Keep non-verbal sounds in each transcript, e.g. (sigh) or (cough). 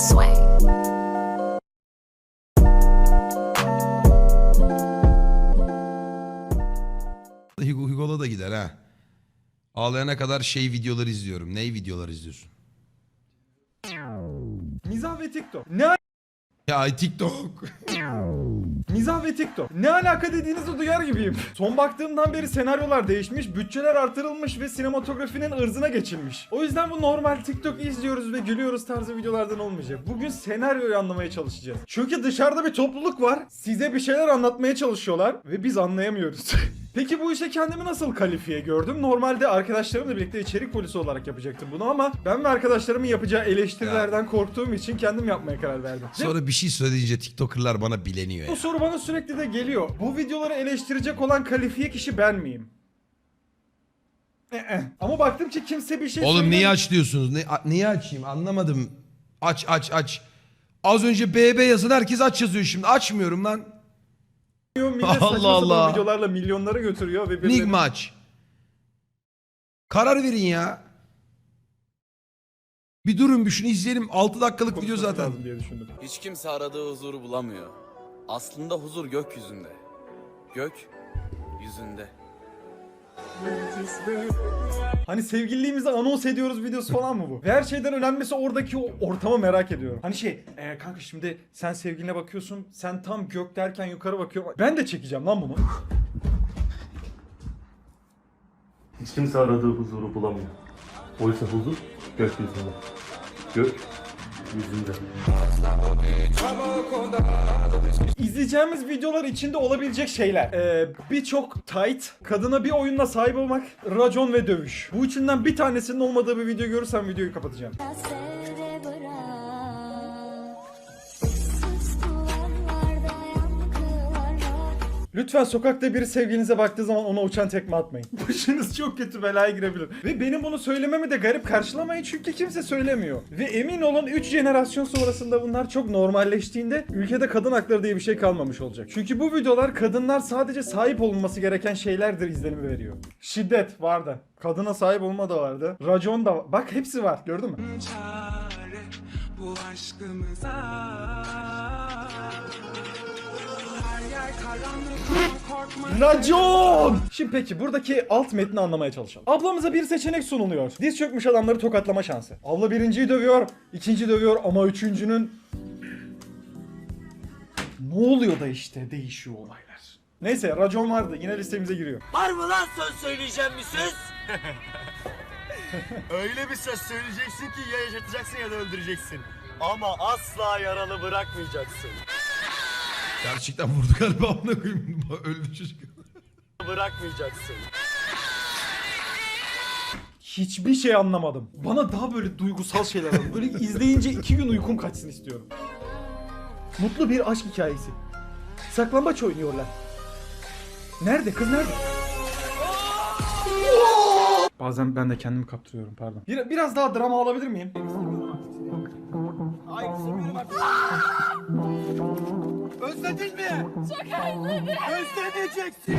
Sway. Hugo, Hugo'la da gider ha. Ağlayana kadar şey videoları izliyorum. Ney videolar izliyorsun? Mizah ve TikTok. Ne Ya ay TikTok. (laughs) Mizah ve TikTok. Ne alaka dediğinizi duyar gibiyim. Son baktığımdan beri senaryolar değişmiş, bütçeler artırılmış ve sinematografinin ırzına geçilmiş. O yüzden bu normal TikTok izliyoruz ve gülüyoruz tarzı videolardan olmayacak. Bugün senaryoyu anlamaya çalışacağız. Çünkü dışarıda bir topluluk var. Size bir şeyler anlatmaya çalışıyorlar ve biz anlayamıyoruz. (laughs) Peki bu işe kendimi nasıl kalifiye gördüm? Normalde arkadaşlarımla birlikte içerik polisi olarak yapacaktım bunu ama ben ve arkadaşlarımın yapacağı eleştirilerden korktuğum için kendim yapmaya karar verdim. Ve Sonra bir şey söyleyince TikToker'lar bana bileniyor ya. bu soru bana sürekli de geliyor. Bu videoları eleştirecek olan kalifiye kişi ben miyim? Ee, Ama baktım ki kimse bir şey Oğlum söylemiyor. niye aç diyorsunuz? Ne, a- niye açayım anlamadım. Aç aç aç. Az önce BB yazın herkes aç yazıyor şimdi. Açmıyorum lan. Millet Allah saçma sapan Allah. videolarla milyonlara götürüyor ve birileri... Enigma aç. Karar verin ya. Bir durun bir şunu izleyelim. 6 dakikalık video zaten. lazım diye düşündüm. Hiç kimse aradığı huzuru bulamıyor. Aslında huzur gökyüzünde. Gök yüzünde. Hani sevgililiğimizi anons ediyoruz videosu falan mı bu? Ve her şeyden önemlisi oradaki o ortamı merak ediyorum. Hani şey, e, kanka şimdi sen sevgiline bakıyorsun, sen tam gök derken yukarı bakıyor. Ben de çekeceğim lan bunu. Hiç kimse aradığı huzuru bulamıyor. Oysa huzur gökyüzünde. Gök yüzünde. İzleyeceğimiz videolar içinde olabilecek şeyler. Ee, Birçok tight, kadına bir oyunla sahip olmak, racon ve dövüş. Bu üçünden bir tanesinin olmadığı bir video görürsem videoyu kapatacağım. Lütfen sokakta biri sevgilinize baktığı zaman ona uçan tekme atmayın. (laughs) Başınız çok kötü belaya girebilir. Ve benim bunu söylememi de garip karşılamayın çünkü kimse söylemiyor. Ve emin olun 3 jenerasyon sonrasında bunlar çok normalleştiğinde ülkede kadın hakları diye bir şey kalmamış olacak. Çünkü bu videolar kadınlar sadece sahip olunması gereken şeylerdir izlenimi veriyor. Şiddet vardı. Kadına sahip olma da vardı. Racon da var. Bak hepsi var gördün mü? çare bu aşkımıza Racon! Şimdi peki buradaki alt metni anlamaya çalışalım. Ablamıza bir seçenek sunuluyor. Diz çökmüş adamları tokatlama şansı. Abla birinciyi dövüyor, ikinci dövüyor ama üçüncünün... Ne oluyor da işte değişiyor olaylar. Neyse racon vardı yine listemize giriyor. Var mı lan söz söyleyeceğim bir söz? (laughs) Öyle bir söz söyleyeceksin ki ya yaşatacaksın ya da öldüreceksin. Ama asla yaralı bırakmayacaksın. Gerçekten vurdu galiba amına koyayım. (laughs) Öldü çocuk. Bırakmayacaksın. Hiçbir şey anlamadım. Bana daha böyle duygusal şeyler alın. Böyle izleyince iki gün uykum kaçsın istiyorum. Mutlu bir aşk hikayesi. Saklambaç oynuyorlar. Nerede? Kız nerede? Bazen ben de kendimi kaptırıyorum pardon. Bir, biraz daha drama alabilir miyim? Özledin mi? Çok özledim. Özlemeyeceksin.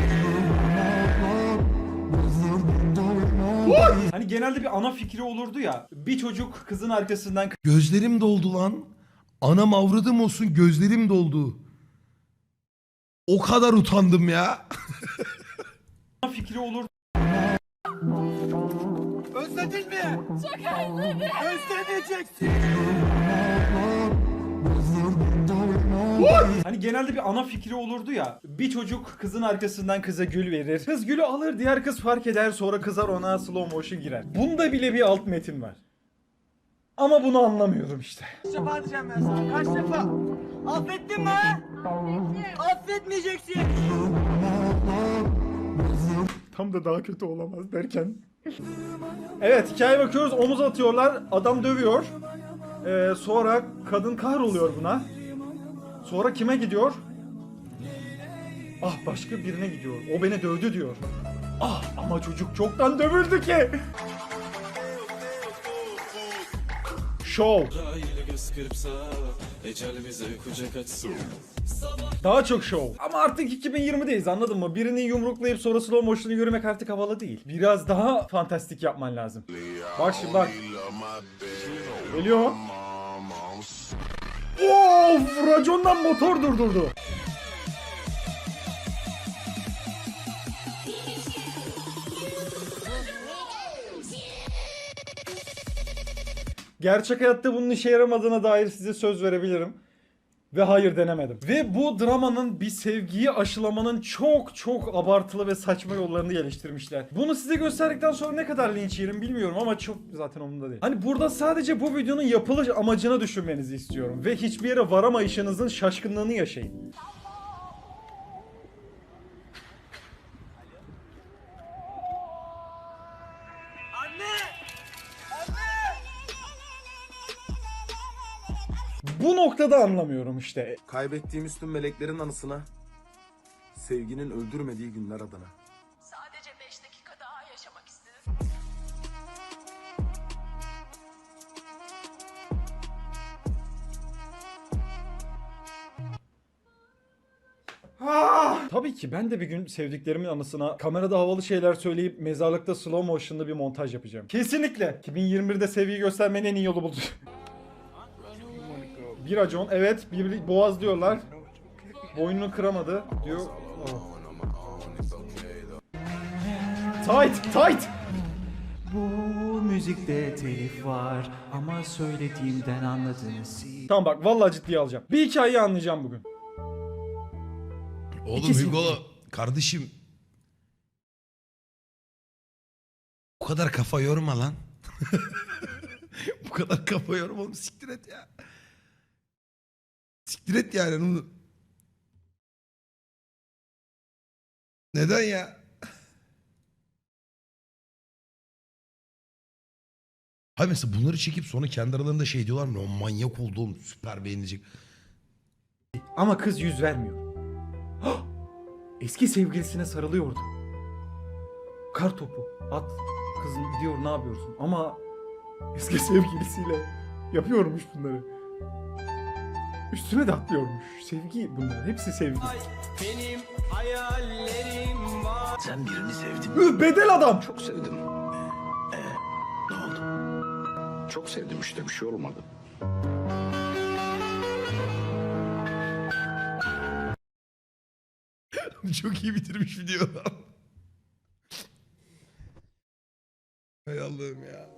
Hani genelde bir ana fikri olurdu ya. Bir çocuk kızın arkasından Gözlerim doldu lan. Anam avradım olsun gözlerim doldu. O kadar utandım ya. (laughs) ana fikri olurdu. Özledin mi? Çok özledim. Özlemeyeceksin. Hani genelde bir ana fikri olurdu ya. Bir çocuk kızın arkasından kıza gül verir. Kız gülü alır, diğer kız fark eder, sonra kızar ona slow motion girer. Bunda bile bir alt metin var. Ama bunu anlamıyorum işte. Kaç defa diyeceğim ben sana? Kaç defa? Affettin mi? ha? Affetmeyeceksin. Tam da daha kötü olamaz derken. evet hikaye bakıyoruz omuz atıyorlar adam dövüyor. Ee, sonra kadın kahroluyor buna. Sonra kime gidiyor? Ah başka birine gidiyor. O beni dövdü diyor. Ah ama çocuk çoktan dövüldü ki. Show. Daha çok show. Ama artık 2020'deyiz anladın mı? Birini yumruklayıp sonra slow motion'u yürümek artık havalı değil. Biraz daha fantastik yapman lazım. Bak şimdi bak. Geliyor. Of racondan motor durdurdu. Gerçek hayatta bunun işe yaramadığına dair size söz verebilirim. Ve hayır denemedim. Ve bu dramanın bir sevgiyi aşılamanın çok çok abartılı ve saçma yollarını geliştirmişler. Bunu size gösterdikten sonra ne kadar linç yerim bilmiyorum ama çok zaten umurumda değil. Hani burada sadece bu videonun yapılış amacını düşünmenizi istiyorum. Ve hiçbir yere varamayışınızın şaşkınlığını yaşayın. Noktada anlamıyorum işte. Kaybettiğimiz tüm meleklerin anısına, sevginin öldürmediği günler adına. Sadece 5 dakika daha yaşamak istedim. Ah! Tabii ki ben de bir gün sevdiklerimin anısına kamerada havalı şeyler söyleyip mezarlıkta slow motion'da bir montaj yapacağım. Kesinlikle. 2021'de sevgiyi göstermenin en iyi yolu budur. (laughs) bir racon evet bir boğaz diyorlar. Boynunu kıramadı diyor. Oh. Tight tight. Bu müzikte telif var ama söylediğimden anladınız. Tamam bak vallahi ciddiye alacağım. Bir hikayeyi anlayacağım bugün. Oğlum İkisi- Hugo kardeşim. Bu kadar kafa yorma lan. (laughs) Bu kadar kafa yorma oğlum siktir et ya. Siktir et yani onu. Neden ya? Hayır mesela bunları çekip sonra kendi aralarında şey diyorlar mı? O manyak oldu oğlum süper beğenilecek. Ama kız yüz vermiyor. Hah! Eski sevgilisine sarılıyordu. Kar topu. At. Kızım diyor ne yapıyorsun? Ama eski sevgilisiyle yapıyormuş bunları. Üstüne de atlıyormuş. Sevgi bunlar. Hepsi sevgi. Benim hayallerim var. Sen birini sevdin. Üh, bedel adam. Çok sevdim. Ee, ne oldu? Çok sevdim işte bir şey olmadı. (laughs) Çok iyi bitirmiş video. (laughs) Hay Allah'ım ya.